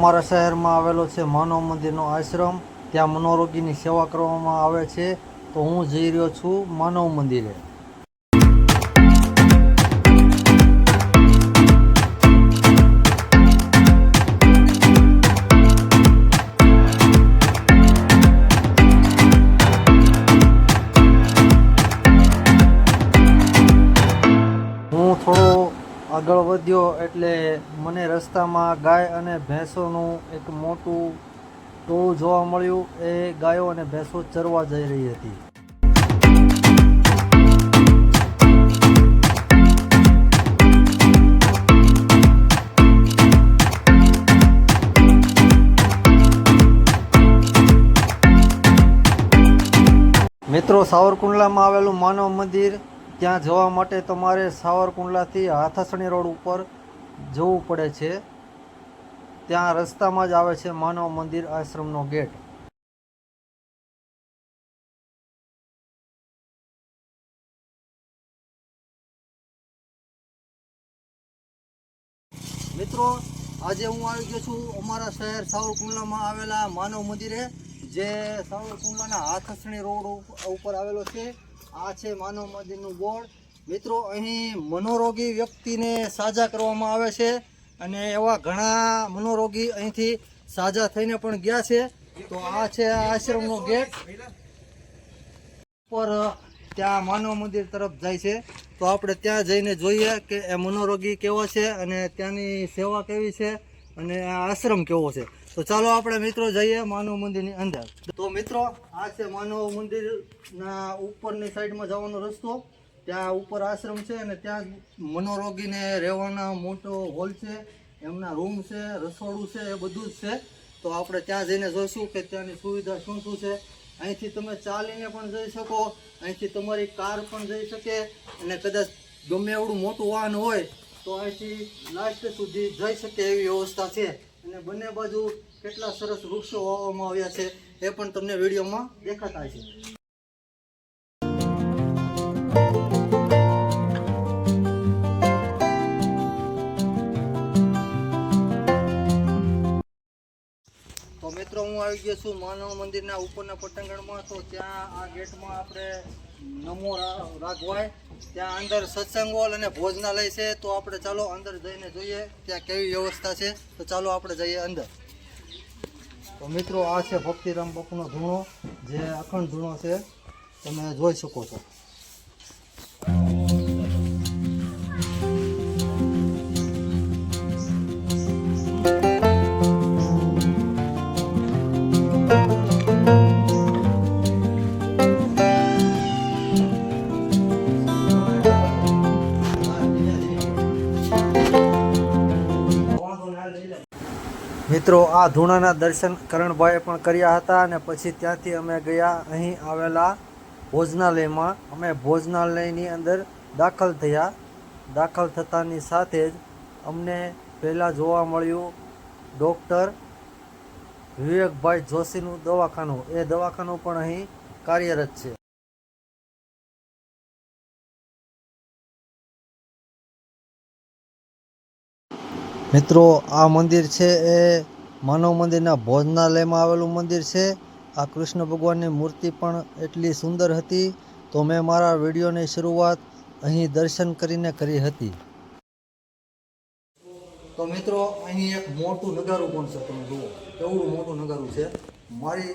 અમારા શહેરમાં આવેલો છે માનવ મંદિરનો આશ્રમ. ત્યાં મનોરોગીની સેવા કરવામાં આવે છે. તો હું જઈ રહ્યો છું માનવ મંદિરે. હું થોડો આગળ વધ્યો એટલે મને રસ્તામાં ગાય અને ભેંસોનું એક મોટું ટોળું જોવા મળ્યું. એ ગાયો અને ભેંસો ચરવા જઈ રહી હતી. મિત્રો, સાવરકુંડલામાં આવેલું માનવ મંદિર ત્યાં જવા માટે તમારે સાવરકુંડલાથી હાથસણી રોડ ઉપર જવું પડે છે. ત્યાં રસ્તામાં જ આવે છે માનવ મંદિર આશ્રમનો ગેટ. મિત્રો, આજે હું આવી ગયો છું અમારા શહેર સાવરકુંડલામાં આવેલા માનવ મંદિરે, જે સાવરકુંડલાના હાથસણી રોડ ઉપ- ઉપર આવેલો છે. આ છે માનવ મંદિરનું બોર્ડ મિત્રો, અહીં મનોરોગી વ્યક્તિને સાજા કરવામાં આવે છે અને એવા ઘણા મનોરોગી અહીંથી સાજા થઈને પણ ગયા છે. તો આ છે આશ્રમનો ગેટ. ઉપર ત્યાં માનવ મંદિર તરફ જાય છે. તો આપણે ત્યાં જઈને જોઈએ કે એ મનોરોગી કેવો છે અને ત્યાંની સેવા કેવી છે અને આ આશ્રમ કેવો છે. તો ચાલો આપણે મિત્રો જઈએ માનવ મંદિરની અંદર. તો મિત્રો, આ છે માનવ મંદિરના ઉપરની સાઈડમાં જવાનો રસ્તો. ત્યાં ઉપર આશ્રમ છે અને ત્યાં મનોરોગીને રહેવાના મોટો હોલ છે, એમના રૂમ છે, રસોડું છે, એ બધું જ છે. તો આપણે ત્યાં જઈને જોઈશું કે ત્યાંની સુવિધા શું શું છે. અહીંથી તમે ચાલીને પણ જઈ શકો, અહીંથી તમારી કાર પણ જઈ શકે અને કદાચ ગમે એવડું મોટું વાહન હોય તો અહીંથી લાસ્ટ સુધી જઈ શકે એવી વ્યવસ્થા છે. અને બંને બાજુ કેટલા સરસ વૃક્ષો વાવવામાં આવ્યા છે એ પણ તમને વિડીયોમાં દેખાતા છે તો મિત્રો, હું આવી ગયો છું માનવ મંદિરના ઉપરના પટાંગણમાં. તો ત્યાં આ ગેટમાં આપણે નમો રાઘવાય ત્યાં અંદર સત્સંગ હોલ અને ભોજનાલય છે, તો આપણે ચાલો અંદર જઈને જોઈએ ત્યાં કેવી વ્યવસ્થા છે. તો ચાલો આપણે જઈએ અંદર. તો મિત્રો, આ છે ભક્તિરામ બાપુનો ધૂણો, જે અખંડ ધૂણો છે, તમે જોઈ શકો છો. મિત્રો, આ ધૂણાના દર્શન કરણભાઈએ પણ કર્યા હતા અને પછી ત્યાંથી અમે ગયા અહીં આવેલા ભોજનાલયમાં. અમે ભોજનાલયની અંદર દાખલ થયા. દાખલ થતાની સાથે જ અમને પહેલાં જોવા મળ્યું ડૉક્ટર વિવેકભાઈ જોશીનું દવાખાનું. એ દવાખાનું પણ અહીં કાર્યરત છે. મિત્રો, આ મંદિર છે એ માનવ મંદિરના ભોજનાલયમાં આવેલું મંદિર છે. આ કૃષ્ણ ભગવાનની મૂર્તિ પણ એટલી સુંદર હતી. તો મેં મારા વિડીયોની શરૂઆત અહીં દર્શન કરીને કરી હતી. તો મિત્રો, અહીં એક મોટું નગારું પણ છે, તમે જુઓ. કેવડું મોટું નગારું છે. મારી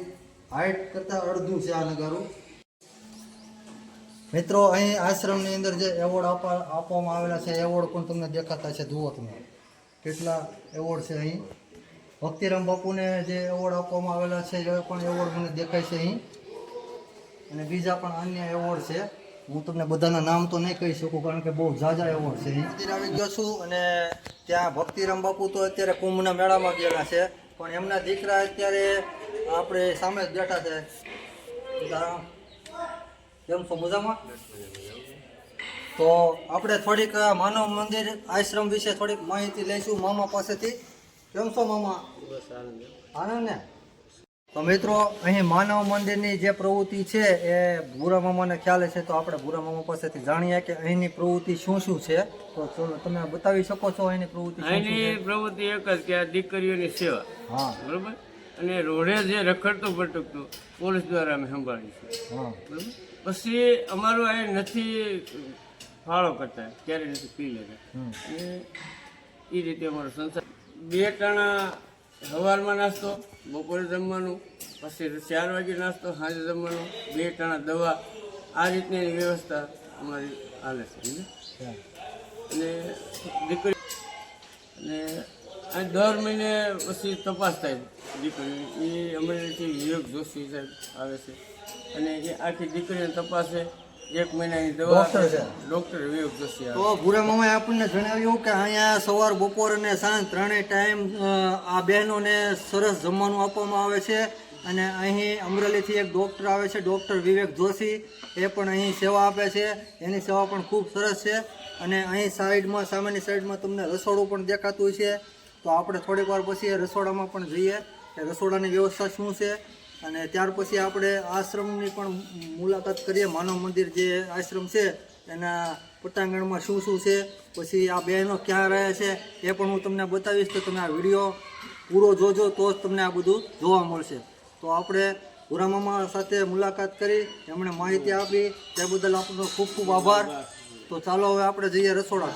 હાઈટ કરતાં અડધું છે આ નગારું. મિત્રો, અહીં આશ્રમની અંદર જે એવોર્ડ આપવા આપવામાં આવેલા છે એવોર્ડ પણ તમને દેખાતા છે, જુઓ તમે. કેટલા એવોર્ડ છે અહીં? ભક્તિરામ બાપુને જે એવોર્ડ આપવામાં આવેલા છે, એ પણ એવોર્ડ મને દેખાય છે અહીં. અને બીજા પણ અન્ય એવોર્ડ છે. હું તમને બધાના નામ તો નહીં કહી શકું, કારણ કે બહુ ઝાઝા એવોર્ડ છે મંદિર આવી ગયો છું અને ત્યાં ભક્તિરામ બાપુ તો અત્યારે કુંભના મેળામાં ગયેલા છે. પણ એમના દીકરા અત્યારે આપણે સામે જ બેઠા છે. કેમ છો? મજામાં? તો આપણે થોડીક માનવ મંદિર આશ્રમ વિશે થોડીક માહિતી લઈશું મામા પાસેથી. કેમ છો મામા? આનંદ ને? તો મિત્રો અહીં માનવ મંદિરની જે પ્રવૃત્તિ છે એ ભૂરા મામાને ખ્યાલ છે તો આપણે ભૂરા મામા પાસેથી જાણીએ કે અહીંની પ્રવૃત્તિ શું શું છે. તો ચલો તમે બતાવી શકો છો અહીંની પ્રવૃત્તિ અહીંની પ્રવૃત્તિ એક જ કે આ દીકરીઓની સેવા. હા. બરોબર? અને રોડે જે રખડતું ભટકતું પોલીસ દ્વારા અમે સંભાળીશું હા. બરોબર? પછી અમારું અહીં નથી ફાળો કરતા ત્યારે નથી પી લેતા. અને એ રીતે અમારો સંસાર. બે ટાણા સવારમાં નાસ્તો બપોરે જમવાનું પછી ચાર વાગે નાસ્તો સાંજે જમવાનું બે ટાણા દવા. આ રીતની વ્યવસ્થા અમારી હાલે છે અને દીકરી અને આ દર મહિને પછી તપાસ થાય દીકરી એ અમરેલીથી વિવેક જોશી સાહેબ આવે છે. અને એ આખી દીકરીને તપાસે. એક મહિનાની દવા ડૉક્ટર છે? ડૉક્ટર વિવેક જોશી આવે તો ભૂરા મામાએ આપણને જણાવ્યું કે અહીંયા સવાર બપોર અને સાંજ ત્રણેય ટાઈમ આ બહેનોને સરસ જમવાનું આપવામાં આવે છે. અને અહીં અમરેલીથી એક ડૉક્ટર આવે છે ડૉક્ટર વિવેક જોશી. એ પણ અહીં સેવા આપે છે. એની સેવા પણ ખૂબ સરસ છે. અને અહીં સાઈડમાં સામેની સાઈડમાં તમને રસોડું પણ દેખાતું છે તો આપણે થોડીક વાર પછી એ રસોડામાં પણ જઈએ. કે રસોડાની વ્યવસ્થા શું છે? અને ત્યાર પછી આપણે આશ્રમની પણ મુલાકાત કરીએ. માનવ મંદિર જે આશ્રમ છે, એના પટાંગણમાં શું શું છે, પછી આ બહેનો ક્યાં રહે છે, એ પણ હું તમને બતાવીશ. તો તમે આ વીડિયો પૂરો જોજો, તો જ તમને આ બધું જોવા મળશે. તો આપણે ગુરામામા સાથે મુલાકાત કરી, એમણે માહિતી આપી. તે બદલ આપણો ખૂબ ખૂબ આભાર. તો ચાલો હવે આપણે જઈએ રસોડા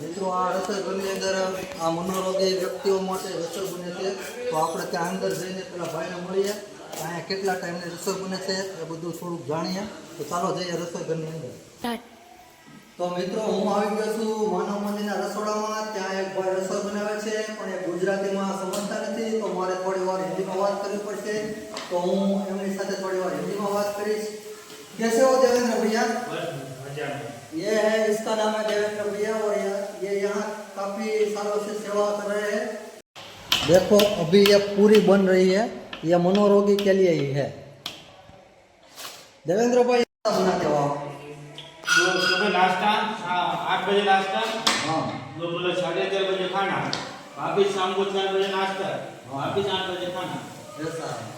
મિત્રો આ રસોઈઘરની અંદર આ મનોરોગી વ્યક્તિઓ માટે રસોઈ બને છે. તો આપણે ત્યાં અંદર જઈને પેલા ભાઈને મળીએ. અહીંયા કેટલા ટાઈમની રસોઈ બને છે એ બધું થોડુંક જાણીએ. તો ચાલો જઈએ રસોઈઘરની અંદર. તો મિત્રો હું આવી ગયો છું માનવ મંદિરના રસોડામાં. ત્યાં એક ભાઈ રસોઈ બનાવે છે પણ એ ગુજરાતીમાં સમજતા નથી. તો મારે થોડી વાર હિન્દીમાં વાત કરવી પડશે. તો હું એમની સાથે થોડી વાર હિન્દીમાં વાત કરીશ. કેસે હો દેવેન્દ્ર ભૈયા? ये હૈ इसका नाम है देवेंद्र भैया और ये ये यहाँ काफी सालों से सेवा कर रहे हैं देखो अभी ये पूरी बन रही है ये मनोरोगी के लिए ही है देवेंद्र भाई क्या बनाते हो आप तो सुबह नाश्ता हाँ, आठ बजे नाश्ता हाँ दोपहर साढ़े ग्यारह बजे खाना वापिस शाम को चार बजे नाश्ता वापिस आठ बजे खाना ऐसा है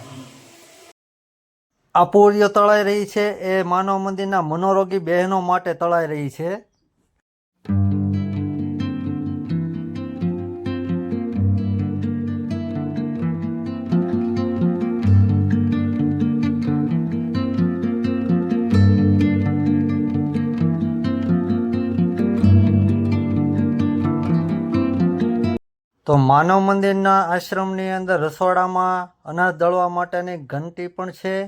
આ પૂરીઓ તળાઈ રહી છે એ માનવ મંદિરના મનોરોગી બહેનો માટે તળાઈ રહી છે તો માનવ મંદિરના આશ્રમની અંદર રસોડામાં, અનાજ દળવા માટેની ઘંટી પણ છે.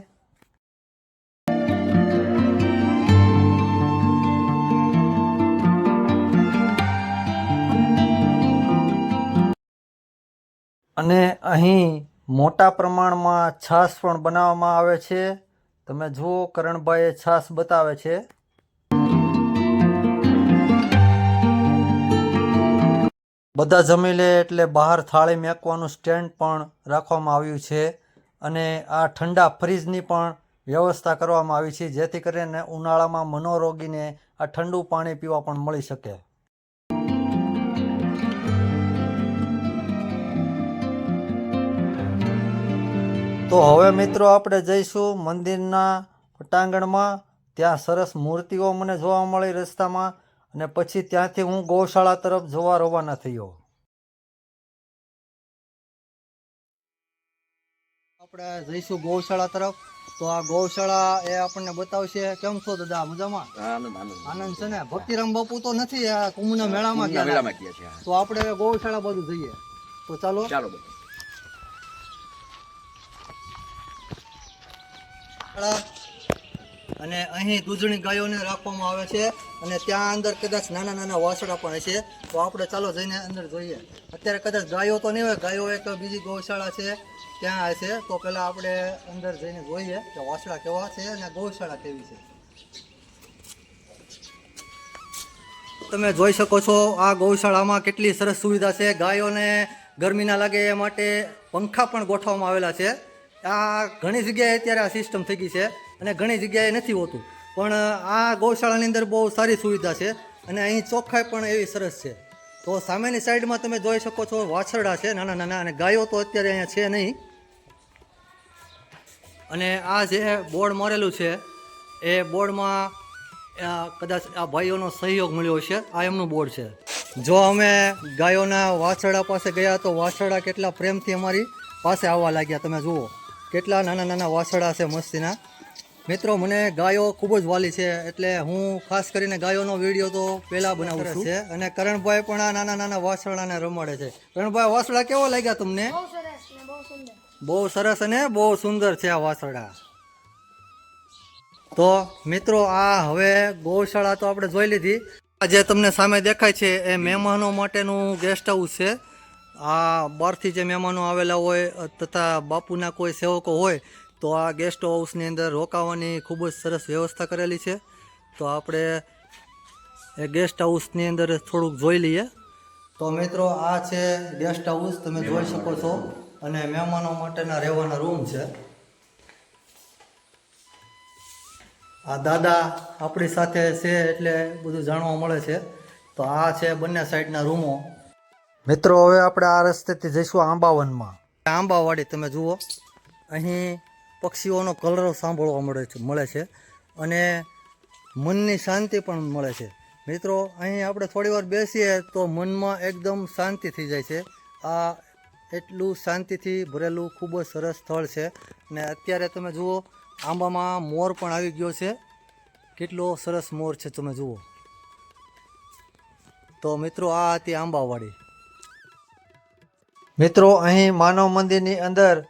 અને અહીં મોટા પ્રમાણમાં છાશ પણ બનાવવામાં આવે છે. તમે જુઓ, કરણભાઈએ છાશ બતાવે છે. બધા જમી લે એટલે બહાર થાળી મેકવાનું સ્ટેન્ડ પણ રાખવામાં આવ્યું છે અને આ ઠંડા ફ્રીજની પણ વ્યવસ્થા કરવામાં આવી છે, જેથી કરીને ઉનાળામાં મનોરોગીને આ ઠંડુ પાણી પીવા પણ મળી શકે. તો હવે મિત્રો આપણે જઈશું મંદિરના પટાંગણમાં ત્યાં સરસ મૂર્તિઓ મને જોવા મળી રસ્તામાં. અને પછી ત્યાંથી હું ગૌશાળા તરફ જોવા રવાના થયો. આપણે જઈશું ગૌશાળા તરફ. તો આ ગૌશાળા એ આપણને બતાવશે. કેમ છો દાદા? મજામાં? આનંદ છે ને? ભક્તિરામ બાપુ તો નથી આ કુંભના મેળામાં ગયા. તો આપણે ગૌશાળા બાજુ જઈએ. તો ચાલો. ચાલો શાળા અને અહીં દૂધણી ગાયોને રાખવામાં આવે છે અને ત્યાં અંદર કદાચ નાના નાના વાસડા પણ હશે. તો આપણે ચાલો જઈને અંદર જોઈએ. અત્યારે કદાચ ગાયો તો નહીં હોય, ગાયો એક બીજી ગૌશાળા છે, ત્યાં હશે તો પહેલાં આપણે અંદર જઈને જોઈએ કે વાસડા કેવા છે અને ગૌશાળા કેવી છે. તમે જોઈ શકો છો આ ગૌશાળામાં કેટલી સરસ સુવિધા છે. ગાયોને ગરમી ના લાગે એ માટે પંખા પણ ગોઠવવામાં આવેલા છે. આ ઘણી જગ્યાએ અત્યારે આ સિસ્ટમ થઈ ગઈ છે. અને ઘણી જગ્યાએ નથી હોતું. પણ આ ગૌશાળાની અંદર બહુ સારી સુવિધા છે અને અહીં ચોખ્ખાઈ પણ એવી સરસ છે. તો સામેની સાઈડમાં તમે જોઈ શકો છો વાછરડા છે, નાના નાના, અને ગાયો તો અત્યારે અહીંયા છે નહીં. અને આ જે બોર્ડ મારેલું છે, એ બોર્ડમાં કદાચ આ ભાઈઓનો સહયોગ મળ્યો છે આ એમનું બોર્ડ છે. જો અમે ગાયોના વાછરડા પાસે ગયા તો વાછરડા કેટલા પ્રેમથી અમારી પાસે આવવા લાગ્યા, તમે જુઓ. કેટલા નાના નાના વાછરડા છે મસ્તીના. મિત્રો મને ગાયો ખૂબ જ વાલી છે એટલે હું ખાસ કરીને ગાયોનો વીડિયો તો પહેલા બનાવું છું. અને કરણભાઈ પણ આ નાના નાના વાસણાને રમાડે છે. કરણભાઈ વાસણા કેવો લાગ્યા તમને? બહુ સરસ ને બહુ સુંદર. બહુ સરસ અને બહુ સુંદર છે આ વાસણા. તો મિત્રો આ હવે ગૌશાળા તો આપણે જોઈ લીધી. આ જે તમને સામે દેખાય છે એ મહેમાનો માટેનું ગેસ્ટ હાઉસ છે. આ બહારથી જે મહેમાનો આવેલા હોય તથા બાપુના કોઈ સેવકો હોય તો આ ગેસ્ટ હાઉસની અંદર રોકાવાની ખૂબ જ સરસ વ્યવસ્થા કરેલી છે. તો આપણે એ ગેસ્ટ હાઉસની અંદર થોડુંક જોઈ લઈએ. તો મિત્રો આ છે ગેસ્ટ હાઉસ તમે જોઈ શકો છો. અને મહેમાનો માટેના રહેવાના રૂમ છે. આ દાદા આપણી સાથે છે એટલે બધું જાણવા મળે છે. તો આ છે બંને સાઈડના રૂમો. મિત્રો હવે આપણે આ રસ્તેથી જઈશું આંબાવનમાં. આંબાવાડી તમે જુઓ. અહીં પક્ષીઓનો કલરવ સાંભળવા મળે છે મળે છે અને મનની શાંતિ પણ મળે છે. મિત્રો, અહીં આપણે થોડી વાર બેસીએ તો મનમાં એકદમ શાંતિ થઈ જાય છે. આ એટલું શાંતિથી ભરેલું ખૂબ જ સરસ સ્થળ છે અને અત્યારે તમે જુઓ, આંબામાં મોર પણ આવી ગયો છે. કેટલો સરસ મોર છે તમે જુઓ. તો મિત્રો, આ હતી આંબાવાડી. મિત્રો, અહીં માનવ મંદિરની અંદર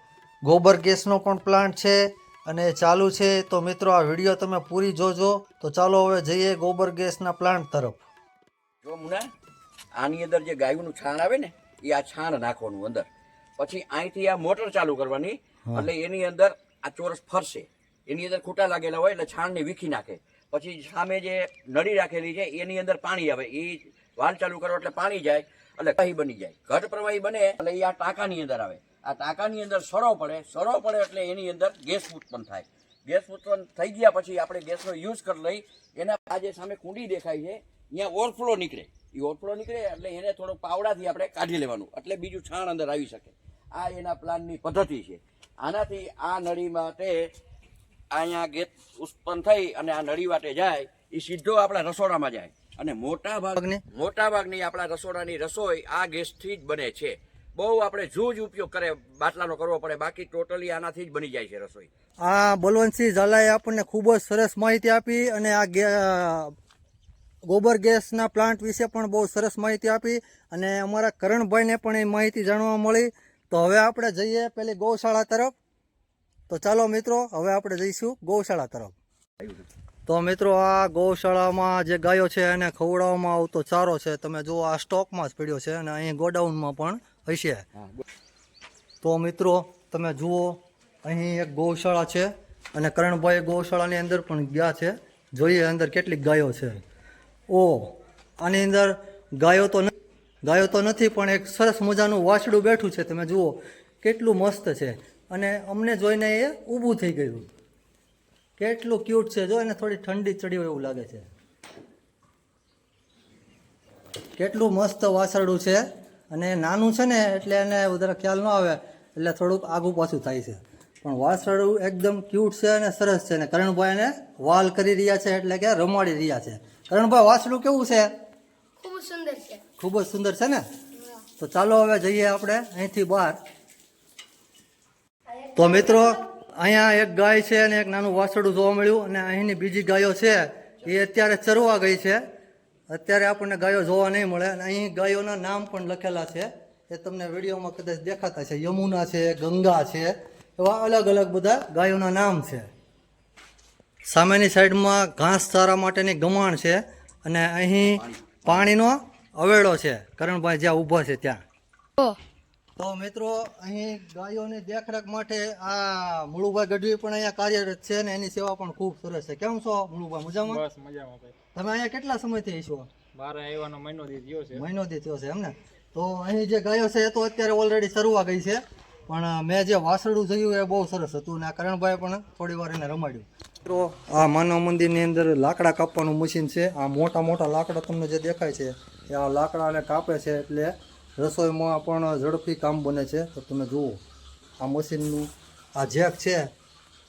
ગોબર ગેસનો પણ પ્લાન્ટ છે અને ચાલુ છે. તો મિત્રો આ વીડિયો તમે પૂરી જોજો. તો ચાલો હવે જઈએ ગોબર ગેસના પ્લાન્ટ તરફ. જો મુના આની અંદર જે ગાયનું છાણ આવે ને એ આ છાણ નાખવાનું અંદર. પછી અહીંથી આ મોટર ચાલુ કરવાની એટલે એની અંદર આ ચોરસ ફરશે. એની અંદર ખૂટા લાગેલા હોય એટલે છાણને વીખી નાખે. પછી સામે જે નળી રાખેલી છે એની અંદર પાણી આવે. એ વાલ ચાલુ કરો એટલે પાણી જાય એટલે પ્રવાહી બની જાય. ઘટ પ્રવાહી બને એટલે એ આ ટાંકાની અંદર આવે. આ ટાંકાની અંદર સરો પડે. સરો પડે એટલે એની અંદર ગેસ ઉત્પન્ન થાય. ગેસ ઉત્પન્ન થઈ ગયા પછી આપણે ગેસનો યુઝ કરી લઈ, એના આજે સામે કુંડી દેખાય છે અહીંયા ઓવરફ્લો નીકળે. એ ઓવરફ્લો નીકળે એટલે એને થોડો પાવડાથી આપણે કાઢી લેવાનું, એટલે બીજું છાણ અંદર આવી શકે. આ એના પ્લાનની પદ્ધતિ છે. આનાથી આ નળી માટે અહીંયા ગેસ ઉત્પન્ન થઈ અને આ નળી માટે જાય, એ સીધો આપણા રસોડામાં જાય. અને મોટા ભાગ ભાગની? મોટા ભાગની આપણા રસોડાની રસોઈ આ ગેસથી જ બને છે. બહુ આપણે જૂજ ઉપયોગ કરે, બાટલાનો કરવો પડે, બાકી ટોટલી આનાથી જ બની જાય છે રસોઈ. આ બલવંતસિંહ ઝાલાએ આપણને ખૂબ જ સરસ માહિતી આપી અને આ ગોબર ગેસના પ્લાન્ટ વિશે પણ બહુ સરસ માહિતી આપી અને અમારા કરણભાઈને પણ એ માહિતી જાણવા મળી. તો હવે આપણે જઈએ પેલી ગૌશાળા તરફ. તો ચાલો મિત્રો, હવે આપણે જઈશું ગૌશાળા તરફ. તો મિત્રો, આ ગૌશાળામાં જે ગાયો છે એને ખવડાવવામાં આવતો ચારો છે, તમે જુઓ આ સ્ટોકમાં જ પડ્યો છે અને અહીં ગોડાઉનમાં પણ હશે? તો મિત્રો તમે જુઓ અહીં એક ગૌશાળા છે અને કરણભાઈ ગૌશાળાની અંદર પણ ગયા છે. જોઈએ અંદર કેટલીક ગાયો છે. ઓ આની અંદર ગાયો તો ગાયો તો નથી પણ એક સરસ મજાનું વાછડું બેઠું છે. તમે જુઓ કેટલું મસ્ત છે. અને અમને જોઈને એ ઊભું થઈ ગયું. કેટલું ક્યુટ છે. જો એને થોડી ઠંડી ચડી હોય એવું લાગે છે. કેટલું મસ્ત વાસરડું છે. અને નાનું છે ને એટલે એને વધારે ખ્યાલ ન આવે એટલે થોડુંક આગું પાછું થાય છે. પણ વાસરડું એકદમ ક્યુટ છે અને સરસ છે અને કરણભાઈ એને વાલ કરી રહ્યા છે એટલે કે રમાડી રહ્યા છે. કરણભાઈ વાસળું કેવું છે? ખૂબ સુંદર છે. ખૂબ જ સુંદર છે ને? તો ચાલો હવે જઈએ આપણે અહીંથી બહાર. તો મિત્રો અહીંયા એક ગાય છે અને એક નાનું વાસડું જોવા મળ્યું અને અહીંની બીજી ગાયો છે. એ અત્યારે ચરવા ગઈ છે. અત્યારે આપણને ગાયો જોવા નહીં મળે અને અહીં ગાયોના નામ પણ લખેલા છે. એ તમને વિડીયોમાં કદાચ દેખાતા છે યમુના છે, ગંગા છે, એવા અલગ અલગ બધા ગાયોના નામ છે. સામેની સાઈડમાં ઘાસ ચારા માટેની ગમાણ છે અને અહીં પાણીનો અવેડો છે. કરણભાઈ જ્યાં ઊભા છે ત્યાં. તો મિત્રો અહીં ગાયોની દેખરેખ માટે આ મુળુભાઈ ગઢવી પણ અહીંયા કાર્યરત છે ને એની સેવા પણ ખૂબ સરસ છે. કેમ છો મુળુભાઈ મજામાં? બસ મજામાં ભાઈ. તમે અહીંયા કેટલા સમયથી છો બારે આવ્યાનો મહિનો દી થયો છે. મહિનો દી થયો છે એમ ને? તો અહીં જે ગાયો છે એ તો અત્યારે ઓલરેડી શરૂઆ ગઈ છે. પણ મેં જે વાસળું જોયું એ બહુ સરસ હતું અને આ કરણભાઈ પણ થોડી વાર એને રમાડ્યું. મિત્રો આ માનવ મંદિરની અંદર લાકડા કાપવાનું મશીન છે. આ મોટા મોટા લાકડા તમને જે દેખાય છે એ આ લાકડાને કાપે છે એટલે રસોઈમાં પણ ઝડપી કામ બને છે. તો તમે જુઓ આ મશીનનું આ જેક છે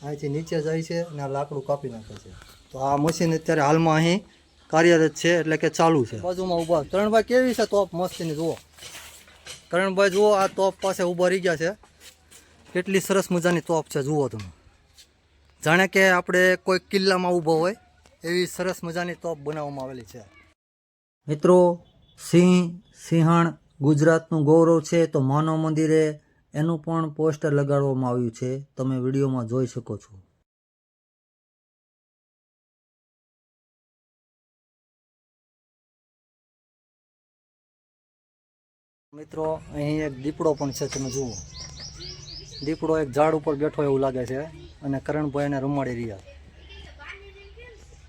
અહીંથી નીચે જાય છે અને આ લાકડું કાપી નાખે છે. તો આ મશીન અત્યારે હાલમાં અહીં કાર્યરત છે એટલે કે ચાલુ છે. બાજુમાં ઊભા કરણભાઈ કેવી છે તોપ મસ્તીની જુઓ. કરણભાઈ જુઓ આ તોપ પાસે ઊભા રહી ગયા છે. કેટલી સરસ મજાની તોપ છે જુઓ તમે. જાણે કે આપણે કોઈ કિલ્લામાં ઊભો હોય એવી સરસ મજાની તોપ બનાવવામાં આવેલી છે. મિત્રો સિંહ સિંહણ ગુજરાતનું ગૌરવ છે તો માનવ મંદિરે એનું પણ પોસ્ટર લગાડવામાં આવ્યું છે. તમે વિડીયોમાં જોઈ શકો છો. મિત્રો અહીં એક દીપડો પણ છે તમે જુઓ. દીપડો એક ઝાડ ઉપર બેઠો એવું લાગે છે અને કરણભાઈ એને રમાડી રહ્યા.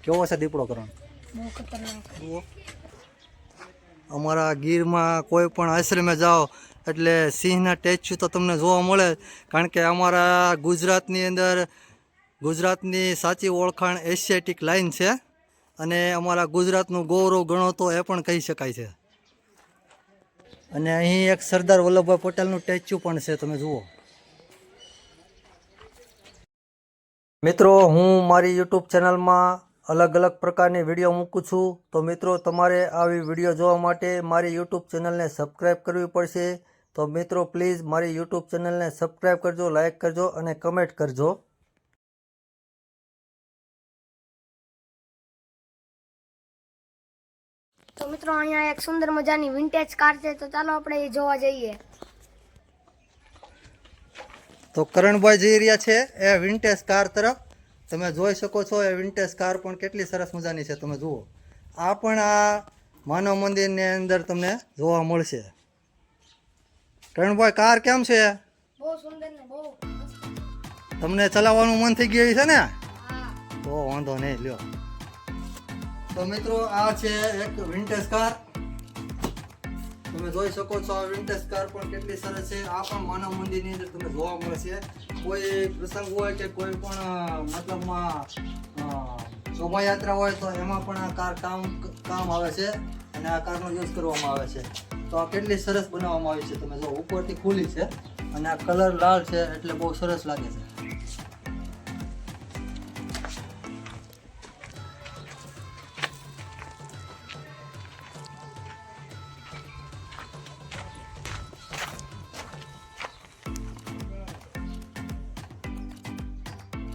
કેવો છે દીપડો કરણ? બહુ ખતરનાક. જુઓ. અમારા ગીરમાં કોઈ પણ આશ્રમે જાઓ એટલે સિંહના ટેચ્યુ તો તમને જોવા મળે કારણ કે અમારા ગુજરાતની અંદર, ગુજરાતની સાચી ઓળખાણ એશિયાટિક લાઈન છે અને અમારા ગુજરાતનું ગૌરવ ગણો તો એ પણ કહી શકાય છે. અને અહીં એક સરદાર વલ્લભભાઈ પટેલનું ટેચ્યુ પણ છે, તમે જુઓ. મિત્રો, હું મારી યુટ્યુબ ચેનલમાં અલગ અલગ પ્રકારની વીડિયો મૂકું છું. તો મિત્રો તમારે આવી વીડિયો જોવા માટે મારી યુટ્યુબ ચેનલને સબસ્ક્રાઈબ કરવી પડશે. તો મિત્રો પ્લીઝ મારી યુટ્યુબ ચેનલને સબસ્ક્રાઈબ કરજો લાઈક કરજો અને કમેન્ટ કરજો. તો મિત્રો અહીંયા એક સુંદર મજાની વિન્ટેજ કાર છે. તો ચાલો આપણે એ જોવા જઈએ. તો કરણભાઈ જઈ રહ્યા છે એ વિન્ટેજ કાર તરફ તમે જોઈ શકો છો એ વિન્ટેજ કાર પણ કેટલી સરસ મજાની છે તમે જુઓ. આ પણ આ માનવ મંદિરની અંદર તમને જોવા મળશે. કરણભાઈ કાર કેમ છે. તમને ચલાવવાનું મન થઈ ગયું છે ને? તો વાંધો નહીં લ્યો. તો મિત્રો આ છે એક વિન્ટેજ કાર તમે જોઈ શકો છો, આ વિન્ટેજ કાર પણ કેટલી સરસ છે. આ પણ માનવ મંદિરની અંદર તમને જોવા મળે છે. કોઈ પ્રસંગ હોય કે કોઈ પણ મતલબમાં શોભાયાત્રા હોય તો એમાં પણ આ કાર કામ કામ આવે છે અને આ કારનો યુઝ કરવામાં આવે છે. તો આ કેટલી સરસ બનાવવામાં આવી છે તમે જો ઉપરથી ખુલ્લી છે અને આ કલર લાલ છે એટલે બહુ સરસ લાગે છે.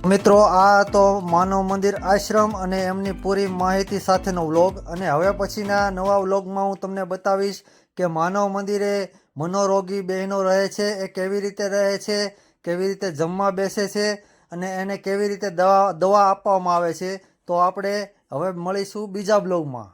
મિત્રો, આ તો માનવ મંદિર આશ્રમ અને એમની પૂરી માહિતી સાથેનો વ્લોગ. અને હવે પછીના નવા વ્લોગમાં હું તમને બતાવીશ કે માનવ મંદિરે મનોરોગી બહેનો રહે છે, એ કેવી રીતે રહે છે, કેવી રીતે જમવા બેસે છે અને એને કેવી રીતે દવા દવા આપવામાં આવે છે. તો આપણે હવે મળીશું બીજા બ્લોગમાં